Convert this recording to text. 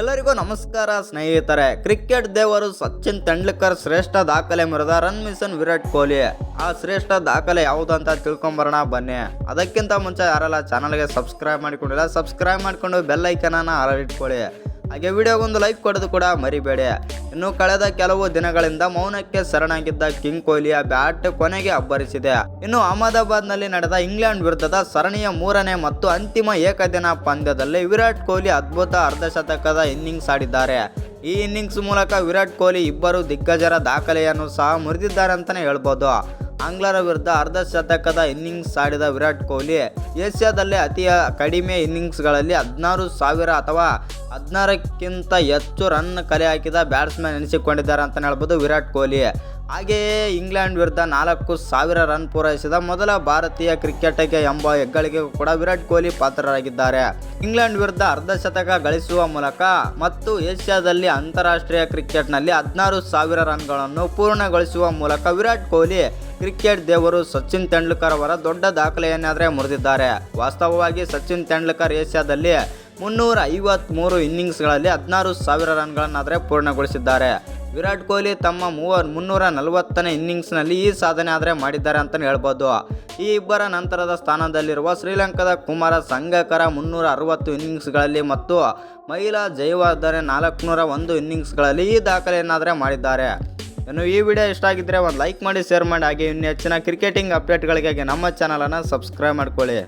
ಎಲ್ಲರಿಗೂ ನಮಸ್ಕಾರ ಸ್ನೇಹಿತರೆ. ಕ್ರಿಕೆಟ್ ದೇವರು ಸಚಿನ್ ತೆಂಡೂಲ್ಕರ್ ಶ್ರೇಷ್ಠ ದಾಖಲೆ ಮರೆದ ರನ್ ಮಿಷನ್ ವಿರಾಟ್ ಕೊಹ್ಲಿ. ಆ ಶ್ರೇಷ್ಠ ದಾಖಲೆ ಯಾವುದು ಅಂತ ತಿಳ್ಕೊಂಬರೋಣ, ಬನ್ನಿ. ಅದಕ್ಕಿಂತ ಮುಂಚೆ ಯಾರೆಲ್ಲ ಚಾನಲ್ಗೆ ಸಬ್ಸ್ಕ್ರೈಬ್ ಮಾಡಿಕೊಂಡಿಲ್ಲ, ಸಬ್ಸ್ಕ್ರೈಬ್ ಮಾಡಿಕೊಂಡು ಬೆಲ್ ಐಕನನ್ನು ಇಟ್ಕೊಳ್ಳಿ. ಹಾಗೆ ವಿಡಿಯೋಗೊಂದು ಲೈಕ್ ಕೊಡೋದು ಕೂಡ ಮರಿಬೇಡಿ. ಇನ್ನು ಕಳೆದ ಕೆಲವು ದಿನಗಳಿಂದ ಮೌನಕ್ಕೆ ಶರಣಾಗಿದ್ದ ಕಿಂಗ್ ಕೊಹ್ಲಿಯ ಬ್ಯಾಟ್ ಕೊನೆಗೆ ಅಬ್ಬರಿಸಿದೆ. ಇನ್ನು ಅಹಮದಾಬಾದ್ನಲ್ಲಿ ನಡೆದ ಇಂಗ್ಲೆಂಡ್ ವಿರುದ್ಧದ ಸರಣಿಯ ಮೂರನೇ ಮತ್ತು ಅಂತಿಮ ಏಕದಿನ ಪಂದ್ಯದಲ್ಲಿ ವಿರಾಟ್ ಕೊಹ್ಲಿ ಅದ್ಭುತ ಅರ್ಧಶತಕದ ಇನ್ನಿಂಗ್ಸ್ ಆಡಿದ್ದಾರೆ. ಈ ಇನ್ನಿಂಗ್ಸ್ ಮೂಲಕ ವಿರಾಟ್ ಕೊಹ್ಲಿ ಇಬ್ಬರು ದಿಗ್ಗಜರ ದಾಖಲೆಯನ್ನು ಸಹ ಮುರಿದಿದ್ದಾರೆ ಅಂತಲೇ ಹೇಳ್ಬೋದು. ಆಂಗ್ಲರ ವಿರುದ್ಧ ಅರ್ಧ ಶತಕದ ಇನ್ನಿಂಗ್ಸ್ ಆಡಿದ ವಿರಾಟ್ ಕೊಹ್ಲಿ, ಏಷ್ಯಾದಲ್ಲೇ ಅತಿ ಕಡಿಮೆ ಇನ್ನಿಂಗ್ಸ್ಗಳಲ್ಲಿ ಹದಿನಾರು ಸಾವಿರ ಅಥವಾ ಹದಿನಾರಕ್ಕಿಂತ ಹೆಚ್ಚು ರನ್ ಕಲೆ ಹಾಕಿದ ಬ್ಯಾಟ್ಸ್ಮನ್ ಎನಿಸಿಕೊಂಡಿದ್ದಾರೆ ಅಂತಲೇ ಹೇಳ್ಬೋದು ವಿರಾಟ್ ಕೊಹ್ಲಿ. ಹಾಗೆಯೇ ಇಂಗ್ಲೆಂಡ್ ವಿರುದ್ಧ ನಾಲ್ಕು ಸಾವಿರ ರನ್ ಪೂರೈಸಿದ ಮೊದಲ ಭಾರತೀಯ ಕ್ರಿಕೆಟಿಗೆ ಎಂಬ ಹೆಗ್ಗಳಿಕೆ ಕೂಡ ವಿರಾಟ್ ಕೊಹ್ಲಿ ಪಾತ್ರರಾಗಿದ್ದಾರೆ. ಇಂಗ್ಲೆಂಡ್ ವಿರುದ್ಧ ಅರ್ಧ ಶತಕ ಗಳಿಸುವ ಮೂಲಕ ಮತ್ತು ಏಷ್ಯಾದಲ್ಲಿ ಅಂತಾರಾಷ್ಟ್ರೀಯ ಕ್ರಿಕೆಟ್ನಲ್ಲಿ ಹದಿನಾರು ಸಾವಿರ ರನ್ಗಳನ್ನು ಪೂರ್ಣಗೊಳಿಸುವ ಮೂಲಕ ವಿರಾಟ್ ಕೊಹ್ಲಿ ಕ್ರಿಕೆಟ್ ದೇವರು ಸಚಿನ್ ತೆಂಡೂಲ್ಕರ್ ಅವರ ದೊಡ್ಡ ದಾಖಲೆಯನ್ನಾದರೆ ಮುರಿದಿದ್ದಾರೆ. ವಾಸ್ತವವಾಗಿ ಸಚಿನ್ ತೆಂಡೂಲ್ಕರ್ ಏಷ್ಯಾದಲ್ಲಿ ಮುನ್ನೂರ ಐವತ್ತ್ಮೂರು ಇನ್ನಿಂಗ್ಸ್ಗಳಲ್ಲಿ ಹದಿನಾರು ಸಾವಿರ ರನ್ಗಳನ್ನಾದರೆ ಪೂರ್ಣಗೊಳಿಸಿದ್ದಾರೆ. ವಿರಾಟ್ ಕೊಹ್ಲಿ ತಮ್ಮ ಮೂವ ಮುನ್ನೂರ ನಲವತ್ತನೇ ಇನ್ನಿಂಗ್ಸ್ನಲ್ಲಿ ಈ ಸಾಧನೆ ಆದರೆ ಮಾಡಿದ್ದಾರೆ ಅಂತಲೇ ಹೇಳ್ಬೋದು. ಈ ಇಬ್ಬರ ನಂತರದ ಸ್ಥಾನದಲ್ಲಿರುವ ಶ್ರೀಲಂಕಾದ ಕುಮಾರ ಸಂಗಕರ ಮುನ್ನೂರ ಅರವತ್ತು ಇನ್ನಿಂಗ್ಸ್ಗಳಲ್ಲಿ ಮತ್ತು ಮಹಿಳಾ ಜಯವರ್ಧನೆ ನಾಲ್ಕುನೂರ ಒಂದು ಇನ್ನಿಂಗ್ಸ್ಗಳಲ್ಲಿ ಈ ದಾಖಲೆಯನ್ನಾದರೆ ಮಾಡಿದ್ದಾರೆ. ಇನ್ನು ಈ ವಿಡಿಯೋ ಇಷ್ಟ ಆಗಿದ್ದರೆ ಒಂದು ಲೈಕ್ ಮಾಡಿ, ಶೇರ್ ಮಾಡಿ, ಹಾಗೆ ಇನ್ನು ಹೆಚ್ಚಿನ ಕ್ರಿಕೆಟಿಂಗ್ ಅಪ್ಡೇಟ್ಗಳಿಗಾಗಿ ನಮ್ಮ ಚಾನಲನ್ನು ಸಬ್ಸ್ಕ್ರೈಬ್ ಮಾಡ್ಕೊಳ್ಳಿ.